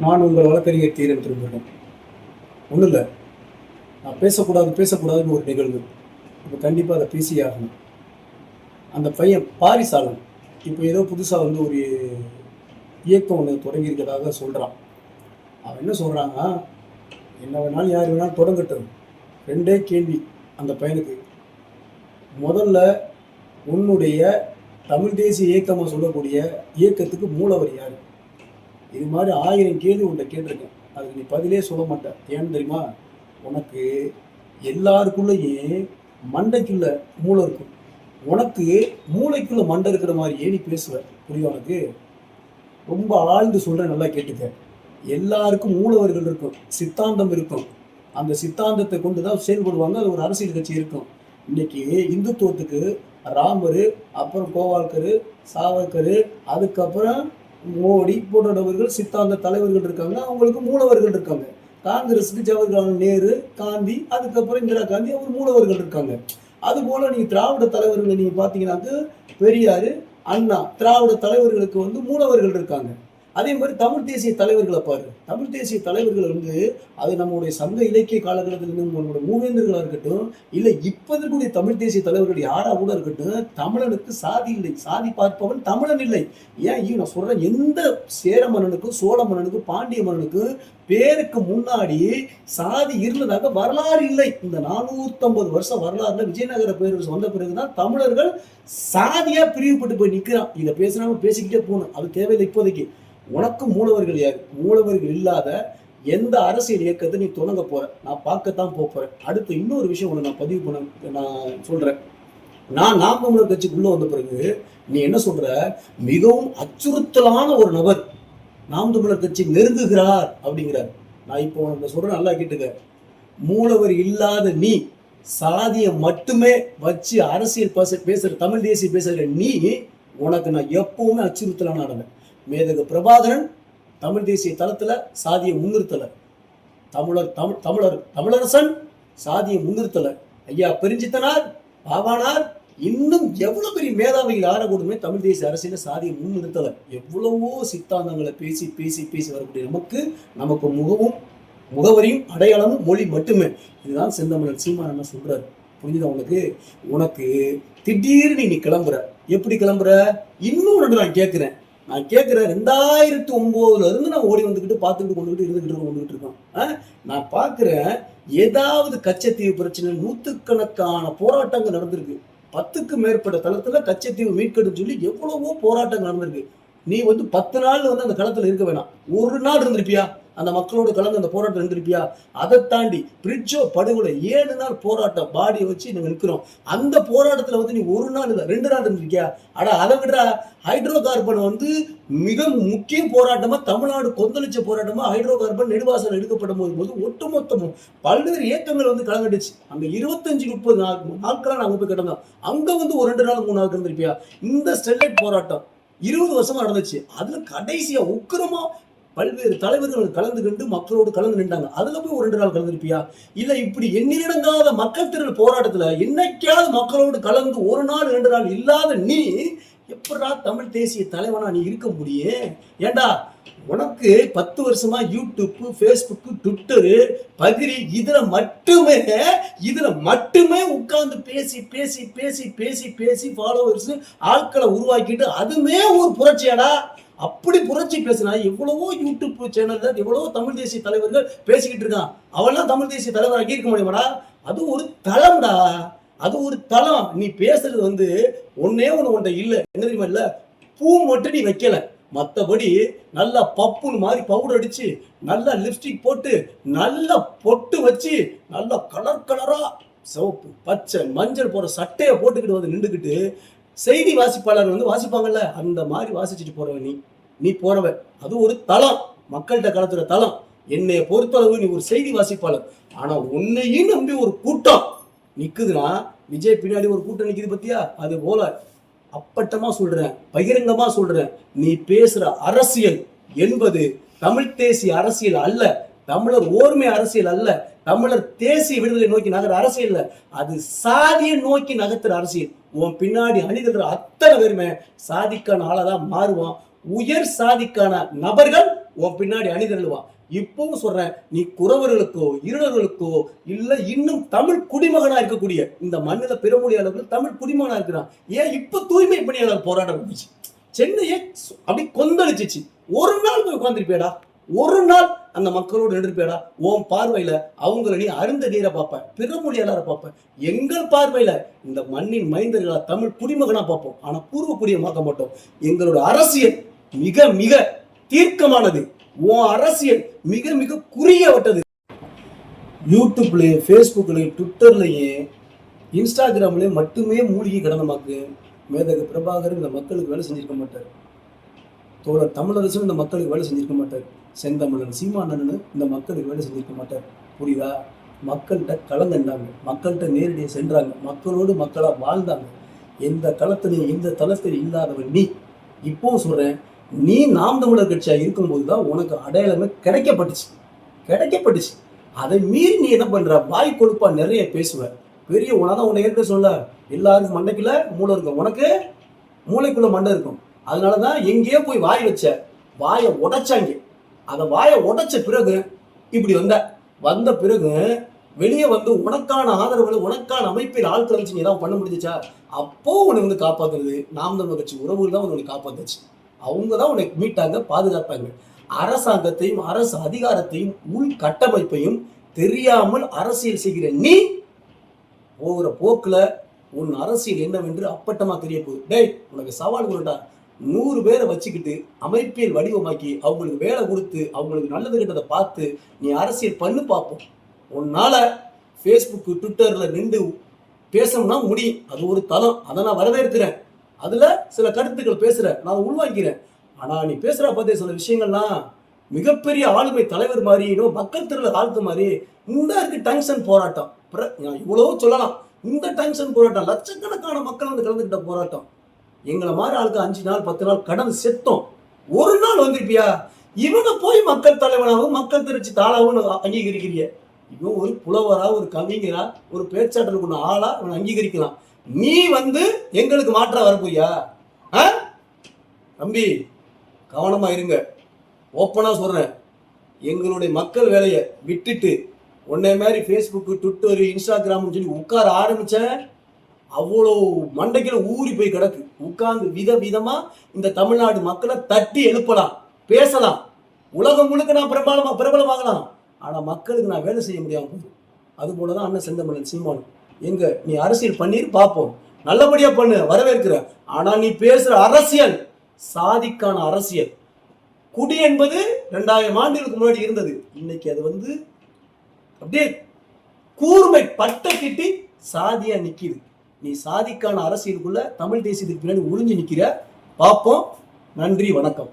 நான் உங்கள் வழக்கறிஞர் தீரன் திரும்புகிறேன். ஒன்றும் இல்லை நான் பேசக்கூடாது பேசக்கூடாதுன்னு ஒரு நிகழ்வு. இப்போ கண்டிப்பாக அதை பேசி ஆகணும். அந்த பையன் பாரிசாலன். இப்போ ஏதோ புதுசாக வந்து ஒரு இயக்கம் ஒன்று தொடங்கியிருக்கிறதாக சொல்கிறான் அவன் என்ன சொல்கிறாங்க என்ன வேணாலும் யார் வேணாலும் தொடங்கட்டும். ரெண்டே கேள்வி அந்த பையனுக்கு. முதல்ல உன்னுடைய தமிழ் தேசிய இயக்கமாக சொல்லக்கூடிய இயக்கத்துக்கு மூலவர் யார்? இது மாதிரி ஆயிரம் கேள்வி உன்னை கேட்டிருக்கேன். அதுக்கு நீ பதிலே சொல்ல மாட்டேன். ஏன்னு தெரியுமா? உனக்கு எல்லாருக்குள்ளேயும் மண்டைக்குள்ள மூளை இருக்கும். உனக்கு மூளைக்குள்ள மண்டை இருக்கிற மாதிரி நீ பேசுவ. புரியும் உனக்கு? ரொம்ப ஆழ்ந்து சொல்கிறேன் நல்லா கேட்டுக்க. எல்லாருக்கும் மூலவர்கள் இருக்கும். சித்தாந்தம் இருக்கும். அந்த சித்தாந்தத்தை கொண்டு தான் செயல்படுவாங்க. அது ஒரு அரசியல் கட்சி இருக்கும். இன்னைக்கு இந்துத்துவத்துக்கு ராமர் அப்புறம் கோவால்கர் சாவர்கர் அதுக்கப்புறம் மோடி போன்றவர்கள் சித்தாந்த தலைவர்கள் இருக்காங்க. அவங்களுக்கு மூலவர்கள் இருக்காங்க. காங்கிரஸுக்கு ஜவஹர்லால் நேரு காந்தி அதுக்கப்புறம் இந்திரா காந்தி அவர் மூலவர்கள் இருக்காங்க. அதுபோல் நீங்கள் திராவிட தலைவர்களை நீங்கள் பாத்தீங்கன்னாக்க பெரியார் அண்ணா திராவிட தலைவர்களுக்கு வந்து மூலவர்கள் இருக்காங்க. அதே மாதிரி தமிழ் தேசிய தலைவர்களை பாரு. தமிழ் தேசிய தலைவர்கள் வந்து அது நம்மளுடைய சங்க இலக்கிய காலகட்டத்திலிருந்து நம்மளுடைய மூவேந்தர்களாக இருக்கட்டும் இல்லை இப்போ இருக்கக்கூடிய தமிழ் தேசிய தலைவர்கள் யாராக கூட இருக்கட்டும் தமிழனுக்கு சாதி இல்லை. சாதி பார்ப்பவன் தமிழன் இல்லை. ஏன்? ஐயோ நான் சொல்கிறேன் எந்த சேர மன்னனுக்கும் சோழ மன்னனுக்கும் பாண்டிய மன்னனுக்கும் பேருக்கு முன்னாடி சாதி இருந்ததாக வரலாறு இல்லை. இந்த நானூத்தம்பது வருஷம் வரலாறுல விஜயநகர பேரரசு வந்த பிறகுதான் தமிழர்கள் சாதியா பிரிவுபட்டு போய் நிற்கிறான் இதை பேசுறாம பேசிக்கிட்டே போகணும். அது தேவையில்லை இப்போதைக்கு. உனக்கு மூலவர்கள் யார்? மூலவர்கள் இல்லாத எந்த அரசியல் இயக்கத்தை நீ தொடங்க போற? நான் பார்க்கத்தான் போறேன். அடுத்து இன்னொரு விஷயம் ஒன்று நான் பதிவு பண்ண நான் சொல்றேன். நான் நாம் தமிழர் கட்சிக்குள்ள வந்த பிறகு நீ என்ன சொல்ற? மிகவும் அச்சுறுத்தலான ஒரு நபர் நாம் தமிழர் கட்சி நெருங்குகிறார் அப்படிங்கிறார். நான் இப்போ உனக்கு சொல்றேன் நல்லா கேட்டுக்க. மூலவர் இல்லாத நீ சாதியை மட்டுமே வச்சு அரசியல் பேச பேசுற தமிழ் தேசிய பேசுற நீ உனக்கு நான் எப்பவுமே அச்சுறுத்தலான நடந்தேன் மேதகு பிரபாகரன் தமிழ் தேசிய தளத்தில் சாதியை முன்னிறுத்தலை. தமிழர் தமிழ் தமிழர் தமிழரசன் சாதியை முன்னிறுத்தலை. ஐயா பெருஞ்சித்தனார் பாவானார் இன்னும் எவ்வளவு பெரிய மேதாவிகள் ஆறக்கூடுமே தமிழ் தேசிய அரசியல சாதியை முன்னிறுத்தலை. எவ்வளவோ சித்தாந்தங்களை பேசி பேசி பேசி வரக்கூடிய நமக்கு நமக்கு முகவும் முகவரியும் அடையாளமும் மொழி மட்டுமே. இதுதான் செந்தமிழன் சீமான் என்ன சொல்றாரு. புரிஞ்சுதா உனக்கு உனக்கு திடீர்னு நீ கிளம்புற. எப்படி கிளம்புற? இன்னும் ரெண்டு நான் கேட்குறேன் நான் கேட்குறேன் ரெண்டாயிரத்தி ஒன்பதுல இருந்து நான் ஓடி வந்துக்கிட்டு பார்த்துக்கிட்டு கொண்டுகிட்டு இருந்துகிட்டு கொண்டுகிட்டு இருக்கோம். ஆ? நான் பார்க்குறேன் ஏதாவது கச்சத்தீவு பிரச்சனை நூற்றுக்கணக்கான போராட்டங்கள் நடந்திருக்கு. பத்துக்கு மேற்பட்ட தளத்தில் கச்சத்தீவு மீட்கணும்னு சொல்லி எவ்வளவோ போராட்டங்கள் நடந்திருக்கு. நீ வந்து பத்து நாள் வந்து அந்த களத்தில் இருக்க வேணாம். ஒரு நாள் இருந்திருப்பியா? அந்த மக்களோட கலந்து அந்த போராட்டம் இருந்திருப்பியா அதை தாண்டி பிரிட்ஜோ படுகொலை ஏழு நாள் போராட்டம் பாடியை வச்சு நீங்க நிற்கிறோம். அந்த போராட்டத்தில் வந்து நீ ஒரு நாள் இல்லை ரெண்டு நாள் இருந்திருக்கியா? அட அதை விட ஹைட்ரோ கார்பன் வந்து மிக முக்கிய போராட்டமா தமிழ்நாடு கொந்தளிச்ச போராட்டமா ஹைட்ரோ கார்பன் நெடுவாசல் எடுக்கப்படும் போது போது ஒட்டுமொத்தமும் பல்வேறு இயக்கங்கள் வந்து கலந்துடுச்சு. அங்க இருபத்தஞ்சு முப்பது நாள் நாட்களா நாங்க போய் கிடந்தோம். அங்க வந்து ஒரு ரெண்டு நாள் மூணு நாள் இருந்திருப்பியா? இந்த ஸ்டெர்லைட் போராட்டம் இருபது வருஷமா நடந்துச்சு. அதுல கடைசியா உக்கிரமா பல்வேறு தலைவர்கள் கலந்துக்கிட்டு மக்களோடு கலந்து நின்றாங்க. அதுல போய் ஒரு ரெண்டு நாள் கலந்துருப்பியா? இல்ல இப்படி எண்ணிலடங்காத மக்கள் திரள் போராட்டத்துல என்னைக்காவது மக்களோடு கலந்து ஒரு நாள் ரெண்டு நாள் இல்லாத நீ எப்படா தமிழ் தேசிய தலைவனா நீ இருக்க முடியும் ஏண்டா உனக்கு பத்து வருஷமா யூடியூப்பு ஃபேஸ்புக் ட்விட்டரு பகிரி இதுல மட்டுமே இதுல மட்டுமே உட்கார்ந்து பேசி பேசி பேசி பேசி பேசி ஃபாலோவர்ஸ் ஆட்களை உருவாக்கிட்டு அதுமே ஒரு புரட்சியாடா? அப்படி புரட்சி பேசினா எவ்வளவோ யூடியூப் சேனல்ல எவ்வளவோ தமிழ் தேசிய தலைவர்கள் பேசிக்கிட்டு இருக்கான். அவெல்லாம் தமிழ் தேசிய தலைவராக இருக்க முடியுமாடா? அது ஒரு தளம்டா. அது ஒரு தளம். நீ பேசுறது வந்து ஒன்னே ஒன்று ஒன்றை இல்லை. என்ன தெரியுமா இல்லை? பூ மட்டும் நீ வைக்கல. மற்றபடி நல்லா பப்புன்னு மாதிரி பவுடர் அடிச்சு நல்லா லிப்ஸ்டிக் போட்டு நல்லா பொட்டு வச்சு நல்லா கலர் கலரா சிவப்பு பச்சை மஞ்சள் போகிற சட்டையை போட்டுக்கிட்டு வந்து நின்றுக்கிட்டு செய்தி வாசிப்பாளர் வந்து வாசிப்பாங்கல்ல? அந்த மாதிரி வாசிச்சுட்டு போறவன் நீ. நீ போறவன் அது ஒரு தளம். மக்கள்கிட்ட கலத்துற தளம். என்னை பொறுத்தளவு நீ ஒரு செய்தி வாசிப்பாளர். ஆனா உன்னையும் நம்பி ஒரு கூட்டம் நிக்குதுன்னா விஜய் பின்னாடி ஒரு கூட்டம் நிக்குது பத்தியா? அது போல அப்பட்டமா சொல்றேன் பகிரங்கமா சொல்றேன். நீ பேசுற அரசியல் என்பது தமிழ் தேசிய அரசியல் அல்ல. தமிழர் ஓர்மை அரசியல் அல்ல. தமிழர் தேசிய விடுதலை நோக்கி நகர அரசியல் இல்ல. அது சாதியை நோக்கி நகர்த்துற அரசியல். உன் பின்னாடி அணிதல்ற அத்தனை பேருமே சாதிக்கான ஆளாதான் மாறுவான். உயர் சாதிக்கான நபர்கள் உன் பின்னாடி அணிதிரளுவா. இப்பவும் சொல்றேன் நீ குறவர்களுக்கோ இருளர்களுக்கோ இல்ல இன்னும் தமிழ் குடிமகனா இருக்கக்கூடிய இந்த மண்ணில பிறமொழியாளர்கள் தமிழ் குடிமகனா இருக்கிறான். ஏன் இப்ப தூய்மை பணியாளர் போராட்டம் இருந்துச்சு சென்னையே அப்படி கொந்தளிச்சிச்சு. ஒரு நாள் போய் உட்காந்துருப்பேடா ஒரு நாள் அந்த மக்களோடு நின்றுப்பேடா ஓம் பார்வையில அவங்கள நீ அருந்த நீரை பார்ப்பேன் பிறமொழியாளரை பார்ப்பேன் எங்கள் பார்வையில இந்த மண்ணின் மைந்தர்களா தமிழ் குடிமகனா பார்ப்போம். ஆனா பூர்வ மாற்ற மாட்டோம். எங்களோட அரசியல் மிக மிக தீர்க்கமானது. உன் அரசியல் மிக மிக குறியவட்டது யூடியூப்லேயே ஃபேஸ்புக்லயும் ட்விட்டர்லயும் இன்ஸ்டாகிராம்லயும் மட்டுமே மூழ்கி கடந்தமாக்கு மேதக பிரபாகர் இந்த மக்களுக்கு வேலை செஞ்சிருக்க மாட்டார். தோழர் தமிழரசன் இந்த மக்களுக்கு வேலை செஞ்சிருக்க மாட்டார். செந்தமிழன் சீமானன்னு இந்த மக்களுக்கு வேலை செஞ்சிருக்க மாட்டார். புரியுதா? மக்கள்கிட்ட கலந்துண்டாங்க மக்கள்கிட்ட நேரடியாக சென்றாங்க. மக்களோடு மக்களாக வாழ்ந்தாங்க. எந்த களத்திலையும் எந்த தளத்திலையும் இல்லாதவன் நீ. இப்போவும் சொல்கிறேன் நீ நாம் தமிழர் கட்சியாக இருக்கும்போது தான் உனக்கு அடையாளமே கிடைக்கப்பட்டுச்சு. கிடைக்கப்பட்டுச்சு. அதை மீறி நீ என்ன பண்ணுற வாய் கொழுப்பா நிறைய பேசுவ. பெரிய உனதான் உன்னை ஏற்க சொல்ல. எல்லாருக்கும் மண்டைக்குள்ள மூளை இருக்கும். உனக்கு மூளைக்குள்ள மண்டை இருக்கும். அதனால தான் எங்கேயோ போய் வாய் வச்ச. வாயை உடைச்சாங்க அந்த வாயை உடைச்ச பிறகு இப்படி வந்த. வந்த பிறகு வெளியே வந்து உனக்கான ஆதரவுகளை உனக்கான அமைப்பில் ஆட்கள் வச்சு நீ ஏதாவது பண்ண முடிஞ்சிச்சா? அப்போ உன்னை வந்து காப்பாத்துறது நாம் தமிழ் கட்சி உறவுகள் தான் உன்னை காப்பாத்துச்சு. அவங்க தான் உன்னை மீட்டாங்க பாதுகாப்பாங்க. அரசாங்கத்தையும் அரசு அதிகாரத்தையும் உள் கட்டமைப்பையும் தெரியாமல் அரசியல் செய்கிற நீ போகிற போக்கில் உன் அரசியல் என்னவென்று அப்பட்டமாக தெரிய போகுது டேய் உனக்கு சவால் கொடுடா நூறு பேரை வச்சுக்கிட்டு அமைப்பியல் வடிவமாக்கி அவங்களுக்கு வேலை கொடுத்து அவங்களுக்கு நல்லது கெட்டதை பார்த்து நீ அரசியல் பண்ணு பார்ப்போம் உன்னால் ஃபேஸ்புக்கு ட்விட்டரில் நின்று பேசணும்னா முடியும். அது ஒரு தளம். அதை நான் வரவேற்கிறேன். அதில் சில கருத்துக்கள் பேசுகிற நான் உள்வாங்கிறேன் ஆனால் நீ பேசுகிற பார்த்தே சில விஷயங்கள்லாம் மிகப்பெரிய ஆளுமை தலைவர் மாதிரி இன்னும் மக்கள் திரள ஆழ்த்து மாதிரி இந்த இருக்கு டங்ஷன் போராட்டம். இவ்வளவோ சொல்லலாம். இந்த டங்ஷன் போராட்டம் லட்சக்கணக்கான மக்கள் வந்து கலந்துக்கிட்ட போராட்டம். எங்களை மாதிரி ஆளுக்கு அஞ்சு நாள் பத்து நாள் கடந்து செத்தோம். ஒரு நாள் வந்திருப்பியா? இவனை போய் மக்கள் தலைவனாகவும் மக்கள் திருச்சி தாளாகவும் அங்கீகரிக்கிறிய இவன் ஒரு புலவரா ஒரு கவிஞரா ஒரு பேச்சாற்றலுக்கு ஒன்று ஆளா அவனை அங்கீகரிக்கலாம். நீ வந்து எங்களுக்கு மாற்றா வரப்போயா ஆ? தம்பி கவனமா இருங்க. ஓப்பனாக சொல்றேன். எங்களுடைய மக்கள் வேலையை விட்டுட்டு உன்னை மாதிரி ஃபேஸ்புக்கு ட்விட்டர் இன்ஸ்டாகிராம்னு சொல்லி உட்கார ஆரம்பிச்சேன் அவ்வளோ மண்டைக்கில ஊறி போய் கிடக்கு. உட்கார்ந்து வித விதமா இந்த தமிழ்நாடு மக்களை தட்டி எழுப்பலாம் பேசலாம். உலகம் முழுக்க நான் பிரபலமா பிரபலமாகலாம். ஆனா மக்களுக்கு நான் வேலை செய்ய முடியாமல் போகுது. அது போலதான் அண்ணன் செந்தமிழன் சீமானும் எங்க நீ அரசியல் பண்ணிரு பார்ப்போம் நல்லபடியா பண்ணு வரவேற்கிற. ஆனா நீ பேசுற அரசியல் சாதிக்கான அரசியல். குடி என்பது ரெண்டாயிரம் ஆண்டுகளுக்கு முன்னாடி இருந்தது. இன்னைக்கு அது வந்து அப்படியே கூர்மை பட்டை கிட்டி சாதியா நிக்குது. நீ சாதிக்கான அரசியலுக்குள்ள தமிழ் தேசியத்துக்கு பின்னாடி ஒளிஞ்சு நிக்கிற. பார்ப்போம் நன்றி வணக்கம்.